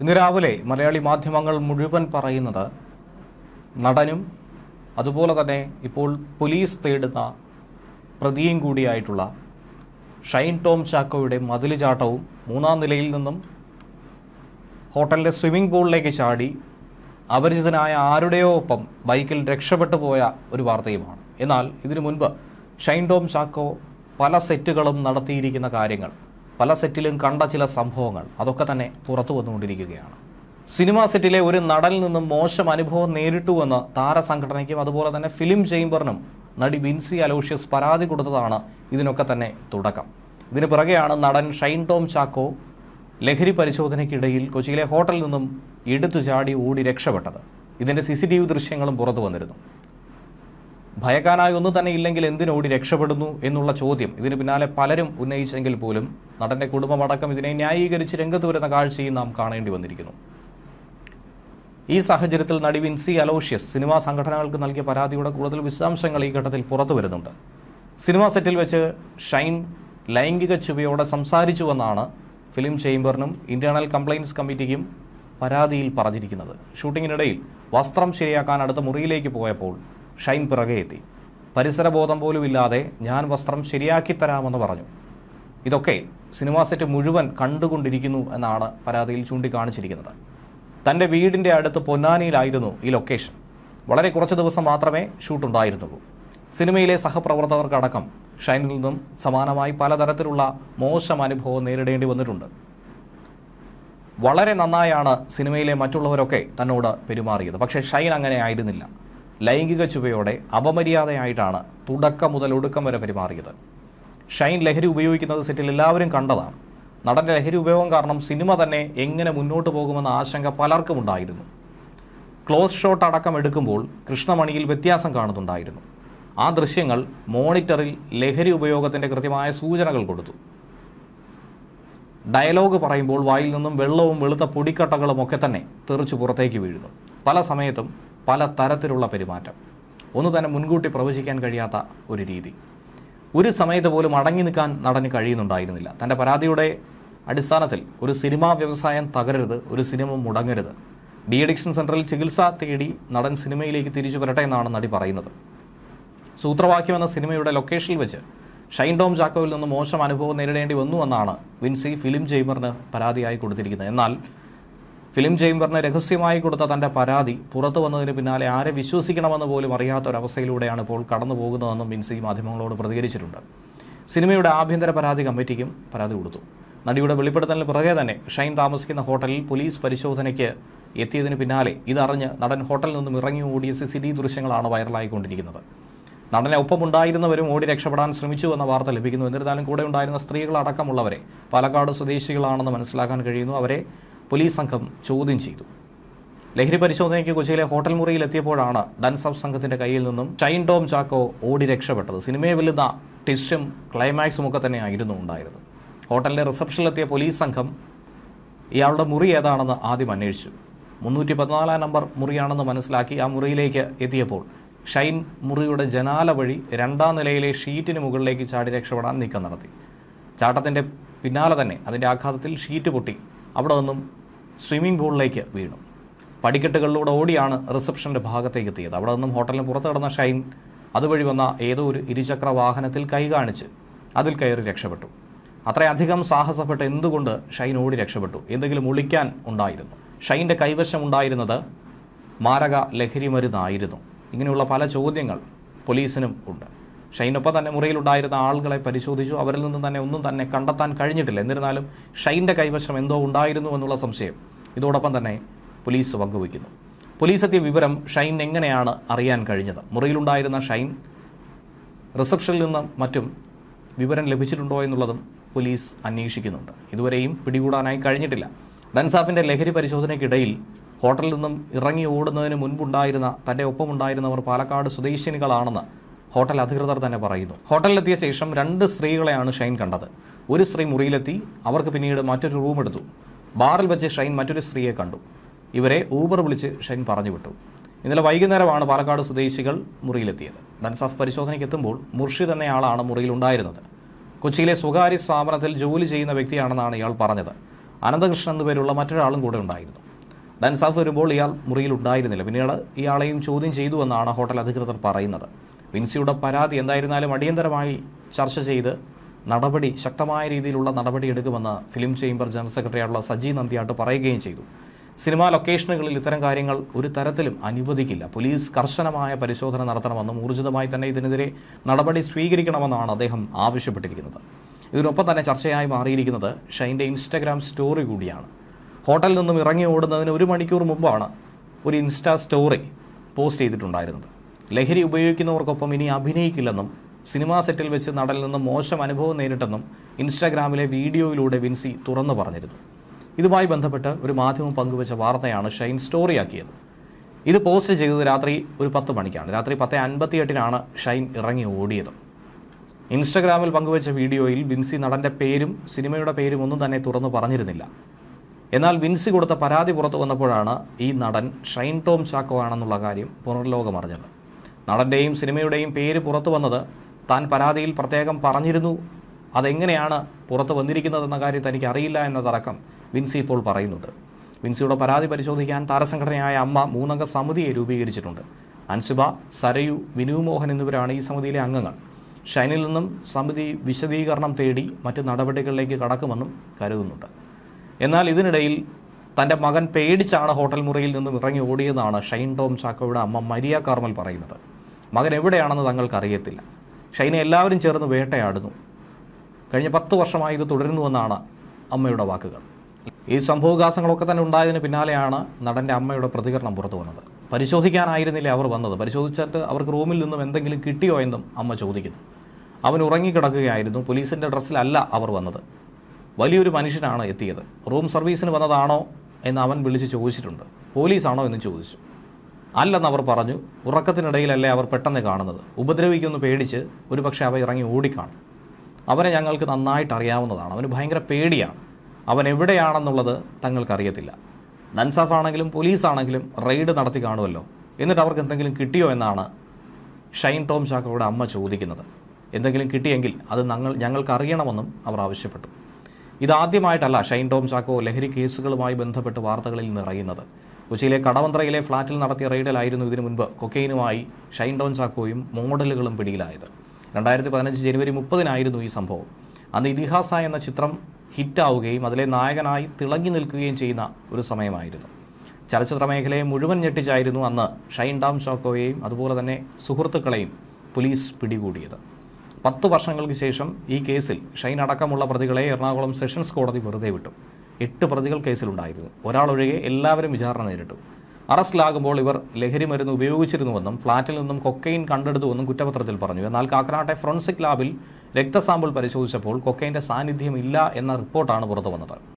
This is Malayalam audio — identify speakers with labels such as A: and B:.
A: ഇന്ന് രാവിലെ മലയാളി മാധ്യമങ്ങൾ മുഴുവൻ പറയുന്നത് നടനും അതുപോലെ തന്നെ ഇപ്പോൾ പോലീസ് തേടുന്ന പ്രതിയും കൂടിയായിട്ടുള്ള ഷൈൻ ടോം ചാക്കോയുടെ മതിലുചാട്ടവും മൂന്നാം നിലയിൽ നിന്നും ഹോട്ടലിന്റെ സ്വിമ്മിംഗ് പൂളിലേക്ക് ചാടി അപരിചിതനായ ആരുടെയോ ഒപ്പം ബൈക്കിൽ രക്ഷപ്പെട്ടു പോയ ഒരു വാർത്തയുമാണ്. എന്നാൽ ഇതിനു മുൻപ് ഷൈൻ ടോം ചാക്കോ പല സെറ്റുകളും നടത്തിയിരിക്കുന്ന കാര്യങ്ങൾ പല സെറ്റിലും കണ്ട ചില സംഭവങ്ങൾ അതൊക്കെ തന്നെ പുറത്തു വന്നുകൊണ്ടിരിക്കുകയാണ്. സിനിമാ സെറ്റിലെ ഒരു നടനിൽ നിന്നും മോശം അനുഭവം നേരിട്ടുവെന്ന് താരസംഘടനയ്ക്കും അതുപോലെ തന്നെ ഫിലിം ചേംബറിനും നടി ബിൻസി അലോഷ്യസ് പരാതി കൊടുത്തതാണ് ഇതിനൊക്കെ തന്നെ തുടക്കം. ഇതിന് പിറകെയാണ് നടൻ ഷൈൻ ടോം ചാക്കോ ലഹരി പരിശോധനയ്ക്കിടയിൽ കൊച്ചിയിലെ ഹോട്ടലിൽ നിന്നും എടുത്തു ചാടി ഓടി രക്ഷപ്പെട്ടത്. ഇതിന്റെ സി സി ടി വി ദൃശ്യങ്ങളും പുറത്തു വന്നിരുന്നു. ഭയക്കാനായി ഒന്നും തന്നെ ഇല്ലെങ്കിൽ എന്തിനോടി രക്ഷപ്പെടുന്നു എന്നുള്ള ചോദ്യം. ഇതിന് പിന്നാലെ പലരും ഉന്നയിച്ചെങ്കിൽ പോലും നടന്റെ കുടുംബമടക്കം ഇതിനെ ന്യായീകരിച്ച് രംഗത്ത് വരുന്ന കാഴ്ചയും നാം കാണേണ്ടി വന്നിരിക്കുന്നു. ഈ സാഹചര്യത്തിൽ നടി വിൻസി അലോഷ്യസ് സിനിമാ സംഘടനകൾക്ക് നൽകിയ പരാതിയുടെ കൂടുതൽ വിശദാംശങ്ങൾ ഈ ഘട്ടത്തിൽ പുറത്തു വരുന്നുണ്ട്. സിനിമാ സെറ്റിൽ വെച്ച് ഷൈൻ ലൈംഗിക ചുവയോടെ സംസാരിച്ചുവെന്നാണ് ഫിലിം ചേംബറിനും ഇന്റേണൽ കംപ്ലയിൻസ് കമ്മിറ്റിക്കും പരാതിയിൽ പറഞ്ഞിരിക്കുന്നത്. ഷൂട്ടിങ്ങിനിടയിൽ വസ്ത്രം ശരിയാക്കാൻ അടുത്ത മുറിയിലേക്ക് പോയപ്പോൾ ഷൈൻ പിറകെ എത്തി. പരിസരബോധം പോലും ഇല്ലാതെ ഞാൻ വസ്ത്രം ശരിയാക്കി തരാമെന്ന് പറഞ്ഞു. ഇതൊക്കെ സിനിമാ സെറ്റ് മുഴുവൻ കണ്ടുകൊണ്ടിരിക്കുന്നു എന്നാണ് പരാതിയിൽ ചൂണ്ടിക്കാണിച്ചിരിക്കുന്നത്. തന്റെ വീടിന്റെ അടുത്ത് പൊന്നാനിയിലായിരുന്നു ഈ ലൊക്കേഷൻ. വളരെ കുറച്ച് ദിവസം മാത്രമേ ഷൂട്ടുണ്ടായിരുന്നുള്ളൂ സിനിമയിലെ സഹപ്രവർത്തകർക്കടക്കം ഷൈനിൽ നിന്നും സമാനമായി പലതരത്തിലുള്ള മോശം അനുഭവം നേരിടേണ്ടി വന്നിട്ടുണ്ട്. വളരെ നന്നായാണ് സിനിമയിലെ മറ്റുള്ളവരൊക്കെ തന്നോട് പെരുമാറിയത്. പക്ഷേ ഷൈൻ അങ്ങനെ ആയിരുന്നില്ല. ലൈംഗിക ചുവയോടെ അപമര്യാദയായിട്ടാണ് തുടക്കം മുതൽ ഒടുക്കം വരെ പെരുമാറിയത്. ഷൈൻ ലഹരി ഉപയോഗിക്കുന്നത് സെറ്റിൽ എല്ലാവരും കണ്ടതാണ്. നടന്റെ ലഹരി ഉപയോഗം കാരണം സിനിമ തന്നെ എങ്ങനെ മുന്നോട്ട് പോകുമെന്ന ആശങ്ക പലർക്കും ഉണ്ടായിരുന്നു. ക്ലോസ് ഷോട്ട് അടക്കം എടുക്കുമ്പോൾ കൃഷ്ണമണിയിൽ വ്യത്യാസം കാണുന്നുണ്ടായിരുന്നു. ആ ദൃശ്യങ്ങൾ മോണിറ്ററിൽ ലഹരി ഉപയോഗത്തിന്റെ കൃത്യമായ സൂചനകൾ കൊടുത്തു. ഡയലോഗ് പറയുമ്പോൾ വായിൽ നിന്നും വെള്ളവും വെളുത്ത പൊടിക്കട്ടകളും ഒക്കെ തന്നെ തെറിച്ചു പുറത്തേക്ക് വീഴുന്നു. പല സമയത്തും പല തരത്തിലുള്ള പെരുമാറ്റം. ഒന്നു തന്നെ മുൻകൂട്ടി പ്രവചിക്കാൻ കഴിയാത്ത ഒരു രീതി. ഒരു സമയത്ത് പോലും അടങ്ങി നിൽക്കാൻ നടന് കഴിയുന്നുണ്ടായിരുന്നില്ല. തന്റെ പരാതിയുടെ അടിസ്ഥാനത്തിൽ ഒരു സിനിമാ വ്യവസായം തകരരുത് ഒരു സിനിമ മുടങ്ങരുത്. ഡി അഡിക്ഷൻ സെന്ററിൽ ചികിത്സ തേടി നടൻ സിനിമയിലേക്ക് തിരിച്ചു വരട്ടെ എന്നാണ് നടി പറയുന്നത്. സൂത്രവാക്യം എന്ന സിനിമയുടെ ലൊക്കേഷനിൽ വെച്ച് ഷൈൻ ടോം ജാക്കോവിൽ നിന്ന് മോശം അനുഭവം നേരിടേണ്ടി വന്നു എന്നാണ് വിൻസി ഫിലിം ജെയ്മറിന് പരാതിയായി കൊടുത്തിരിക്കുന്നത്. എന്നാൽ ഫിലിം ചേംബറിന് രഹസ്യമായി കൊടുത്ത തന്റെ പരാതി പുറത്തു വന്നതിന് പിന്നാലെ ആരെ വിശ്വസിക്കണമെന്ന് പോലും അറിയാത്ത ഒരവസ്ഥയിലൂടെയാണ് ഇപ്പോൾ കടന്നു പോകുന്നതെന്നും മിൻസി മാധ്യമങ്ങളോട് പ്രതികരിച്ചിട്ടുണ്ട്. സിനിമയുടെ ആഭ്യന്തര പരാതി കമ്മിറ്റിക്കും പരാതി കൊടുത്തു. നടിയുടെ വെളിപ്പെടുത്തലിന് പുറകെ തന്നെ ഷൈൻ താമസിക്കുന്ന ഹോട്ടലിൽ പോലീസ് പരിശോധനയ്ക്ക് എത്തിയതിന് പിന്നാലെ ഇതറിഞ്ഞ് നടൻ ഹോട്ടലിൽ നിന്നും ഇറങ്ങി ഓടിയ സി സി ടി ദൃശ്യങ്ങളാണ് വൈറലായിക്കൊണ്ടിരിക്കുന്നത്. നടനെ ഒപ്പമുണ്ടായിരുന്നവരും ഓടി രക്ഷപ്പെടാൻ ശ്രമിച്ചു എന്ന വാർത്ത ലഭിക്കുന്നു. എന്നിരുന്നാലും കൂടെ ഉണ്ടായിരുന്ന സ്ത്രീകളടക്കമുള്ളവരെ പാലക്കാട് സ്വദേശികളാണെന്ന് മനസ്സിലാക്കാൻ കഴിയുന്നു. അവരെ പോലീസ് സംഘം ചോദ്യം ചെയ്തു. ലഹരി പരിശോധനയ്ക്ക് കൊച്ചിയിലെ ഹോട്ടൽ മുറിയിൽ എത്തിയപ്പോഴാണ് ഡൻസബ് സംഘത്തിന്റെ കയ്യിൽ നിന്നും ഷൈൻ ടോം ചാക്കോ ഓടി രക്ഷപ്പെട്ടത്. സിനിമയെ വലുത ടിസ്റ്റും ക്ലൈമാക്സും ഒക്കെ തന്നെയായിരുന്നു ഉണ്ടായിരുന്നത്. ഹോട്ടലിലെ റിസപ്ഷനിലെത്തിയ പോലീസ് സംഘം ഇയാളുടെ മുറി ഏതാണെന്ന് ആദ്യം അന്വേഷിച്ചു. മുന്നൂറ്റി പതിനാലാം നമ്പർ മുറിയാണെന്ന് മനസ്സിലാക്കി ആ മുറിയിലേക്ക് എത്തിയപ്പോൾ ഷൈൻ മുറിയുടെ ജനാല വഴി രണ്ടാം നിലയിലെ ഷീറ്റിന് മുകളിലേക്ക് ചാടി രക്ഷപ്പെടാൻ നീക്കം നടത്തി. ചാട്ടത്തിന്റെ പിന്നാലെ തന്നെ അതിന്റെ ആഘാതത്തിൽ ഷീറ്റ് പൊട്ടി. അവിടെ നിന്നും സ്വിമ്മിംഗ് പൂളിലേക്ക് വീണു. പടിക്കെട്ടുകളിലൂടെ ഓടിയാണ് റിസപ്ഷന്റെ ഭാഗത്തേക്ക് എത്തിയത് അവിടെ നിന്നും ഹോട്ടലിന് പുറത്ത് കിടന്ന ഷൈൻ അതുവഴി വന്ന ഏതോ ഒരു ഇരുചക്ര വാഹനത്തിൽ കൈ കാണിച്ച് അതിൽ കയറി രക്ഷപ്പെട്ടു. അത്രയധികം സാഹസപ്പെട്ട് എന്തുകൊണ്ട് ഷൈൻ ഓടി രക്ഷപ്പെട്ടു? എന്തെങ്കിലും ഒളിക്കാൻ ഉണ്ടായിരുന്നു. ഷൈന്റെ കൈവശം ഉണ്ടായിരുന്നത് മാരക ലഹരി മരുന്നായിരുന്നു ഇങ്ങനെയുള്ള പല ചോദ്യങ്ങൾ പോലീസിനും ഉണ്ട്. ഷൈനൊപ്പം തന്നെ മുറിയിലുണ്ടായിരുന്ന ആളുകളെ പരിശോധിച്ചു. അവരിൽ നിന്നും തന്നെ ഒന്നും തന്നെ കണ്ടെത്താൻ കഴിഞ്ഞിട്ടില്ല. എന്നിരുന്നാലും ഷൈന്റെ കൈവശം എന്തോ ഉണ്ടായിരുന്നു എന്നുള്ള സംശയം ഇതോടൊപ്പം തന്നെ പോലീസ് പങ്കുവയ്ക്കുന്നു പോലീസ് എത്തിയ വിവരം ഷൈൻ എങ്ങനെയാണ് അറിയാൻ കഴിഞ്ഞത്? മുറിയിലുണ്ടായിരുന്ന ഷൈൻ റിസപ്ഷനിൽ നിന്നും മറ്റും വിവരം ലഭിച്ചിട്ടുണ്ടോ എന്നുള്ളതും പോലീസ് അന്വേഷിക്കുന്നുണ്ട്. ഇതുവരെയും പിടികൂടാനായി കഴിഞ്ഞിട്ടില്ല. ദൻസാഫിന്റെ ലഹരി പരിശോധനയ്ക്കിടയിൽ ഹോട്ടലിൽ നിന്നും ഇറങ്ങി ഓടുന്നതിന് മുൻപുണ്ടായിരുന്ന തന്റെ ഒപ്പമുണ്ടായിരുന്നവർ പാലക്കാട് സ്വദേശിനികളാണെന്ന് ഹോട്ടൽ അധികൃതർ തന്നെ പറയുന്നു. ഹോട്ടലിലെത്തിയ ശേഷം രണ്ട് സ്ത്രീകളെയാണ് ഷൈൻ കണ്ടത്. ഒരു സ്ത്രീ മുറിയിലെത്തി അവർക്ക് പിന്നീട് മറ്റൊരു റൂം എടുത്തു. ബാറിൽ വെച്ച് ഷൈൻ മറ്റൊരു സ്ത്രീയെ കണ്ടു. ഇവരെ ഊബർ വിളിച്ച് ഷൈൻ പറഞ്ഞു വിട്ടു. ഇന്നലെ വൈകുന്നേരമാണ് പാലക്കാട് സ്വദേശികൾ മുറിയിലെത്തിയത്. ഡൻസാഫ് പരിശോധനയ്ക്ക് എത്തുമ്പോൾ മുർഷിദ് എന്നയാളാണ് മുറിയിലുണ്ടായിരുന്നത്. കൊച്ചിയിലെ സ്വകാര്യ സ്ഥാപനത്തിൽ ജോലി ചെയ്യുന്ന വ്യക്തിയാണെന്നാണ് ഇയാൾ പറഞ്ഞത്. അനന്തകൃഷ്ണൻ എന്നുപേരുള്ള മറ്റൊരാളും കൂടെ ഉണ്ടായിരുന്നു. ഡൻസാഫ് വരുമ്പോൾ ഇയാൾ മുറിയിൽ ഉണ്ടായിരുന്നില്ല പിന്നീട് ഇയാളെയും ചോദ്യം ചെയ്തുവെന്നാണ് ഹോട്ടൽ അധികൃതർ പറയുന്നത്. വിൻസിയുടെ പരാതി എന്തായിരുന്നാലും അടിയന്തരമായി ചർച്ച ചെയ്ത് നടപടി ശക്തമായ രീതിയിലുള്ള നടപടി എടുക്കുമെന്ന് ഫിലിം ചേംബർ ജനറൽ സെക്രട്ടറി സെക്രട്ടറിയായിട്ടുള്ള സജി നന്ദിയാട്ട് പറയുകയും ചെയ്തു. സിനിമാ ലൊക്കേഷനുകളിൽ ഇത്തരം കാര്യങ്ങൾ ഒരു തരത്തിലും അനുവദിക്കില്ല. പോലീസ് കർശനമായ പരിശോധന നടത്തണമെന്നും ഊർജിതമായി തന്നെ ഇതിനെതിരെ നടപടി സ്വീകരിക്കണമെന്നാണ് അദ്ദേഹം ആവശ്യപ്പെട്ടിരിക്കുന്നത്. ഇതിനൊപ്പം തന്നെ ചർച്ചയായി മാറിയിരിക്കുന്നത് ഷൈന്റെ ഇൻസ്റ്റഗ്രാം സ്റ്റോറി കൂടിയാണ്. ഹോട്ടലിൽ നിന്നും ഇറങ്ങി ഓടുന്നതിന് ഒരു മണിക്കൂർ മുമ്പാണ് ഒരു ഇൻസ്റ്റാ സ്റ്റോറി പോസ്റ്റ് ചെയ്തിട്ടുണ്ടായിരുന്നത്. ലഹരി ഉപയോഗിക്കുന്നവർക്കൊപ്പം ഇനി അഭിനയിക്കില്ലെന്നും സിനിമാ സെറ്റിൽ വെച്ച് നടനിൽ നിന്ന് മോശം അനുഭവം നേരിട്ടെന്നും ഇൻസ്റ്റാഗ്രാമിലെ വീഡിയോയിലൂടെ വിൻസി തുറന്നു പറഞ്ഞിരുന്നു. ഇതുമായി ബന്ധപ്പെട്ട് ഒരു മാധ്യമം പങ്കുവച്ച വാർത്തയാണ് ഷൈൻ സ്റ്റോറിയാക്കിയത്. ഇത് പോസ്റ്റ് ചെയ്തത് രാത്രി ഒരു പത്ത് മണിക്കാണ്. രാത്രി പത്ത് അൻപത്തിയെട്ടിനാണ് ഷൈൻ ഇറങ്ങി ഓടിയത്. ഇൻസ്റ്റഗ്രാമിൽ പങ്കുവച്ച വീഡിയോയിൽ വിൻസി നടന്റെ പേരും സിനിമയുടെ പേരും ഒന്നും തന്നെ തുറന്നു പറഞ്ഞിരുന്നില്ല. എന്നാൽ വിൻസി കൊടുത്ത പരാതി പുറത്തു വന്നപ്പോഴാണ് ഈ നടൻ ഷൈൻ ടോം ചാക്കോ ആണെന്നുള്ള കാര്യം പുനർലോകം നടന്റെയും സിനിമയുടെയും പേര് പുറത്തു വന്നത് താൻ പരാതിയിൽ പ്രത്യേകം പറഞ്ഞിരുന്നു. അതെങ്ങനെയാണ് പുറത്തു വന്നിരിക്കുന്നതെന്ന കാര്യം തനിക്ക് അറിയില്ല എന്നതടക്കം വിൻസി ഇപ്പോൾ പറയുന്നുണ്ട്. വിൻസിയുടെ പരാതി പരിശോധിക്കാൻ താരസംഘടനയായ അമ്മ മൂന്നംഗ സമിതിയെ രൂപീകരിച്ചിട്ടുണ്ട്. അൻസുബ സരയു വിനു മോഹൻ എന്നിവരാണ് ഈ സമിതിയിലെ അംഗങ്ങൾ. ഷൈനിൽ നിന്നും സമിതി വിശദീകരണം തേടി മറ്റ് നടപടികളിലേക്ക് കടക്കുമെന്നും കരുതുന്നുണ്ട്. എന്നാൽ ഇതിനിടയിൽ തന്റെ മകൻ പേടിച്ചാണ് ഹോട്ടൽ മുറിയിൽ നിന്നും ഇറങ്ങി ഓടിയതാണ് ഷൈൻ ടോം ചാക്കോയുടെ അമ്മ മരിയ കാർമൽ പറയുന്നത്. മകൻ എവിടെയാണെന്ന് തങ്ങൾക്ക് അറിയത്തില്ല ഷൈനെ എല്ലാവരും ചേർന്ന് വേട്ടയാടുന്നു. കഴിഞ്ഞ പത്ത് വർഷമായി ഇത് തുടരുന്നുവെന്നാണ് അമ്മയുടെ വാക്കുകൾ. ഈ സംഭവവികാസങ്ങളൊക്കെ തന്നെ ഉണ്ടായതിന് പിന്നാലെയാണ് നടന്റെ അമ്മയുടെ പ്രതികരണം പുറത്തു വന്നത്. പരിശോധിക്കാനായിരുന്നില്ല അവർ വന്നത്? പരിശോധിച്ചിട്ട് അവർക്ക് റൂമിൽ നിന്നും എന്തെങ്കിലും കിട്ടിയോ എന്നും അമ്മ ചോദിക്കുന്നു. അവൻ ഉറങ്ങിക്കിടക്കുകയായിരുന്നു. പോലീസിന്റെ ഡ്രസ്സിലല്ല അവർ വന്നത്. വലിയൊരു മനുഷ്യനാണ് എത്തിയത്. റൂം സർവീസിന് വന്നതാണോ എന്ന് അവൻ വിളിച്ച് ചോദിച്ചിട്ടുണ്ട്. പോലീസാണോ എന്ന് ചോദിച്ചു. അല്ലെന്ന് അവർ പറഞ്ഞു. ഉറക്കത്തിനിടയിലല്ലേ അവർ പെട്ടെന്ന് കാണുന്നത്. ഉപദ്രവിക്കുമെന്ന് പേടിച്ച് ഒരു പക്ഷേ അവ ഇറങ്ങി ഓടിക്കാണും. അവനെ ഞങ്ങൾക്ക് നന്നായിട്ട് അറിയാവുന്നതാണ്. അവന് ഭയങ്കര പേടിയാണ്. അവൻ എവിടെയാണെന്നുള്ളത് തങ്ങൾക്കറിയത്തില്ല. നൻസാഫ് ആണെങ്കിലും പോലീസാണെങ്കിലും റെയ്ഡ് നടത്തി കാണുമല്ലോ. എന്നിട്ട് അവർക്ക് എന്തെങ്കിലും കിട്ടിയോ എന്നാണ് ഷൈൻ ടോം ചാക്കോയുടെ അമ്മ ചോദിക്കുന്നത്. എന്തെങ്കിലും കിട്ടിയെങ്കിൽ അത് ഞങ്ങൾ ഞങ്ങൾക്ക് അറിയണമെന്നും അവർ ആവശ്യപ്പെട്ടു. ഇതാദ്യമായിട്ടല്ല ഷൈൻ ടോം ചാക്കോ ലഹരി കേസുകളുമായി ബന്ധപ്പെട്ട് വാർത്തകളിൽ നിറയുന്നത്. കൊച്ചിയിലെ കടവന്ത്രയിലെ ഫ്ളാറ്റിൽ നടത്തിയ റെയ്ഡിലായിരുന്നു ഇതിനു മുൻപ് കൊക്കെയിനുമായി ഷൈൻ ഡോൺ ചാക്കോയും മോഡലുകളും പിടിയിലായത്. രണ്ടായിരത്തി പതിനഞ്ച് ജനുവരി മുപ്പതിനായിരുന്നു ഈ സംഭവം. അന്ന് ഇതിഹാസ എന്ന ചിത്രം ഹിറ്റാവുകയും അതിലെ നായകനായി തിളങ്ങി നിൽക്കുകയും ചെയ്യുന്ന ഒരു സമയമായിരുന്നു. ചലച്ചിത്ര മേഖലയെ മുഴുവൻ ഞെട്ടിച്ചായിരുന്നു അന്ന് ഷൈൻ ഡാം ചാക്കോയെയും അതുപോലെ തന്നെ സുഹൃത്തുക്കളെയും പോലീസ് പിടികൂടിയത്. പത്ത് വർഷങ്ങൾക്ക് ശേഷം ഈ കേസിൽ ഷൈൻ അടക്കമുള്ള പ്രതികളെ എറണാകുളം സെഷൻസ് കോടതി വെറുതെ വിട്ടു. എട്ട് പ്രതികൾ കേസിലുണ്ടായിരുന്നു ഒരാളൊഴികെ എല്ലാവരും വിചാരണ നേരിട്ടു. അറസ്റ്റിലാകുമ്പോൾ ഇവർ ലഹരി മരുന്ന് ഉപയോഗിച്ചിരുന്നുവെന്നും ഫ്ളാറ്റിൽ നിന്നും കൊക്കൈൻ കണ്ടെടുത്തുവെന്നും കുറ്റപത്രത്തിൽ പറഞ്ഞു. എന്നാൽ കാക്കനാട്ടെ ഫോറൻസിക് ലാബിൽ രക്തസാമ്പിൾ പരിശോധിച്ചപ്പോൾ കൊക്കൈന്റെ സാന്നിധ്യമില്ല എന്ന റിപ്പോർട്ടാണ് പുറത്തു വന്നത്